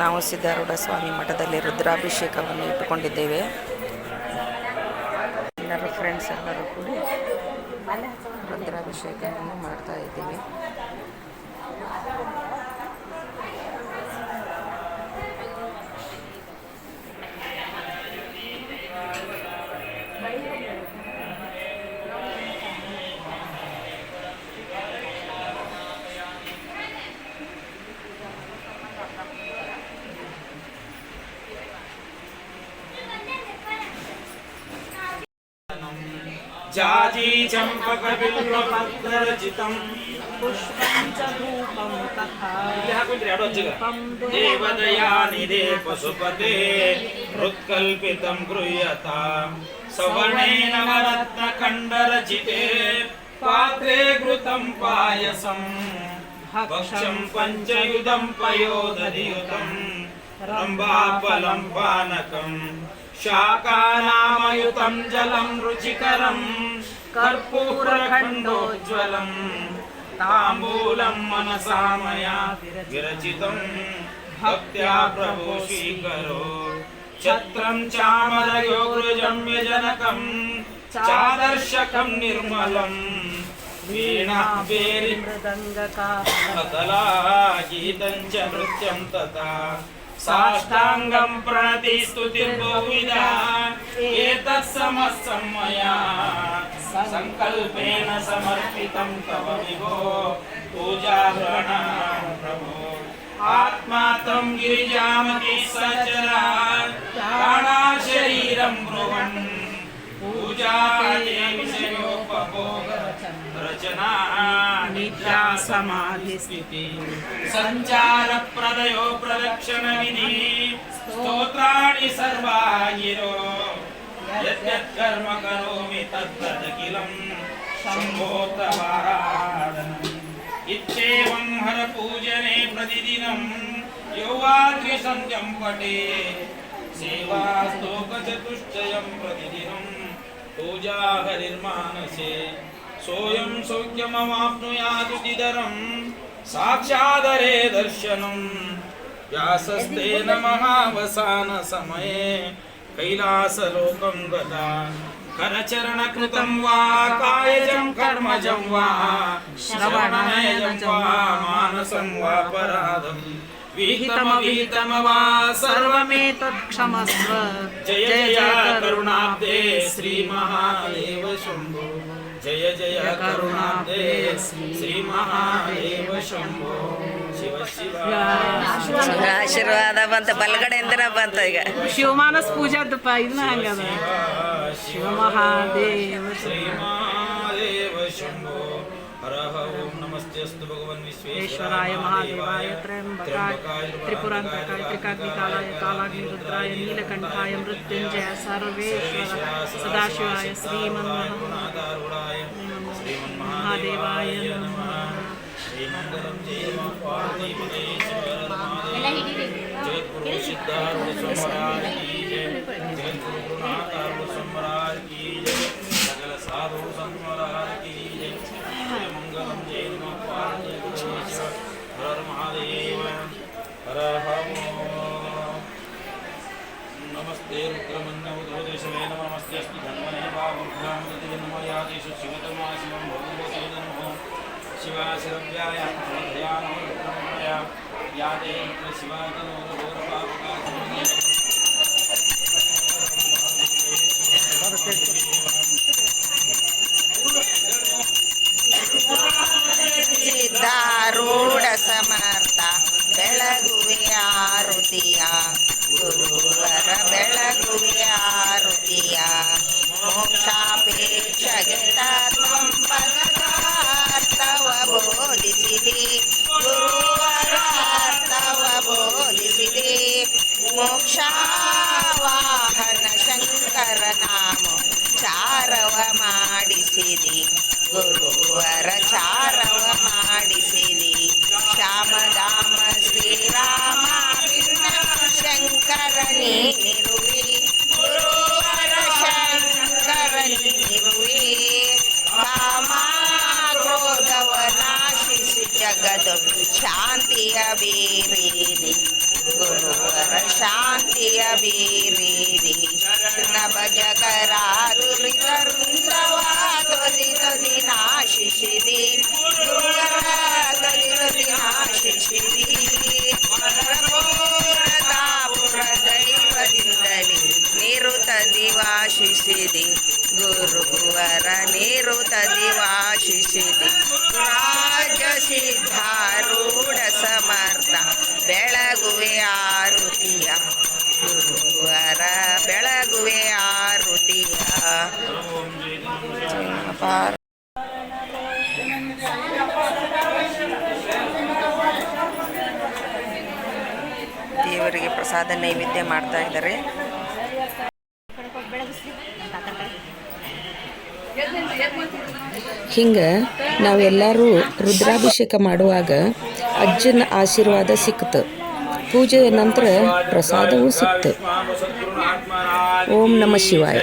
ನಾವು ಸಿದ್ಧಾರೂಢ ಸ್ವಾಮಿ ಮಠದಲ್ಲಿ ರುದ್ರಾಭಿಷೇಕವನ್ನು ಇಟ್ಟುಕೊಂಡಿದ್ದೇವೆ. ಎಲ್ಲರೂ ಫ್ರೆಂಡ್ಸ್ ಎಲ್ಲರೂ ಕೂಡಿ ರುದ್ರಾಭಿಷೇಕವನ್ನು ಮಾಡ್ತಾ ಇದ್ದೀವಿ. జాజీ చంపక బిల్వపత్రరచితం పుష్పం చ ధూపం తథా ఇలా కొంచెం అడొచ్చుగా దేవదయానిదే పశుపతే హృత్కల్పితం గృహ్యత సవర్ణేన పంచయుధం పయోదధియుతం రంభాఫలం పానకం शाकानामयुतं जलं रुचिकरं कर्पूरखण्डोज्ज्वलम् ताम्बूलं मनसा मया विरचितं भक्त्या प्रभो स्वीकरो छत्रं चामरयोगृजं व्यजनकं चादर्शकं निर्मलम् वीणा पेरि मृदङ्गका सकला गीतं च नृत्यं तथा साष्टाङ्गं प्रणति स्तुतिर्बहुविधा एतत् समस्तं मया सङ्कल्पेन समर्पितं तव विभो पूजाग्रहणं प्रभो आत्मा त्वं गिरिजामति सचरा प्राणा शरीरं ब्रुवन् पूजा ते विषयोपभोग रचना నిద్రా సమాధి స్థితి సంచార ప్రదయో ప్రదక్షిణ విధి స్తోత్రాణి సర్వాయిరో యద్యత్ కర్మ కరోమి తద్వదకిలం సంభోతవారాధనం ఇచ్చేవం హర పూజనే ప్రతిదినం యోవాగ్రి సంధ్యం పటే సేవాస్తోక చతుష్టయం ప్రతిదినం పూజా హరిర్మానసే सोऽयं सौख्यमवाप्नुयादुदिदरं साक्षादरे दर्शनं। व्यासस्तेन महावसानसमये कैलासलोकं गता। करचरणकृतं वा कायजं कर्मजं वा श्रवणनयजं वा मानसं वा पराधम् विहितमविहितम वा सर्वमेतत्क्षमस्व। जय जय करुणाब्दे श्रीमहादेव शम्भो। जय जय करुणाब्दे श्रीमहादेव शम्भो शिव शिव ಆಶೀರ್ವಾದ ಬಂತ ಬಲಗಡೆಯಿಂದನೇ ಬಂತ ಈಗ ಶಿವಮಾನಸ್ ಪೂಜಾದಪ್ಪ ಇದನ್ನ ಹಂಗದ शिव ಮಹಾದೇವ श्रीमहादेव ईश्वराय महादेवाय त्र्यंबकाय त्रिपुरांतकाय त्रिकाग्निकालाय कालाग्निरुद्राय नीलकंठाय मृत्युंजय सर्वेश्वर सदाशिवाय श्रीमन्महाय महादेवाय जय गुरु सिद्धार्थ स्वामी जय। गुरु शिवामृतिर्मयादिषु शिवतमा शिवं भगवते नमः शिवाशिरव्याय भगवतया नमो या ते शिवाय नमो गौरपापका ಮೋಕ್ಷಾವಾಹನ ಶಂಕರ ನಾಮ ಚಾರವ ಮಾಡಿಸಿರಿ ಗುರುವರ ಚಾರವ ಮಾಡಿಸಿದಿ. ಶ್ಯಾಮಧಾಮ ಶ್ರೀರಾಮ ಭಿನ್ನ ಶಂಕರ ನಿರುವಿ. ಗುರುವರ ಶಂಕರ ನಿರುವಿ. ಕಾಮ ಕ್ರೋಧವ ನಾಶಿಸಿ ಜಗದೊಡು ಶಾಂತಿಯ ಬೇರೇರಿ शान्तिय वीरेदे नभजकरारुन्द्रवादि तदि नाशिषिदि दुर्गदि तदि नाशिषिदि दैवदिन्दलि निरुत दिवाशिषिदि गुरुवर निरुत दिवाशिषिदि राजसिद्धारूढ समर्थ ದೇವರಿಗೆ ಪ್ರಸಾದ ನೈವೇದ್ಯ ಮಾಡ್ತಾ ಇದ್ದಾರೆ. ಹಿಂಗೆ ನಾವೆಲ್ಲರೂ ರುದ್ರಾಭಿಷೇಕ ಮಾಡುವಾಗ ಅಜ್ಜನ ಆಶೀರ್ವಾದ ಸಿಕ್ತು. ಪೂಜೆಯ ನಂತರ ಪ್ರಸಾದವೂ ಸಿಕ್ತು. ಓಂ ನಮ ಶಿವಾಯ.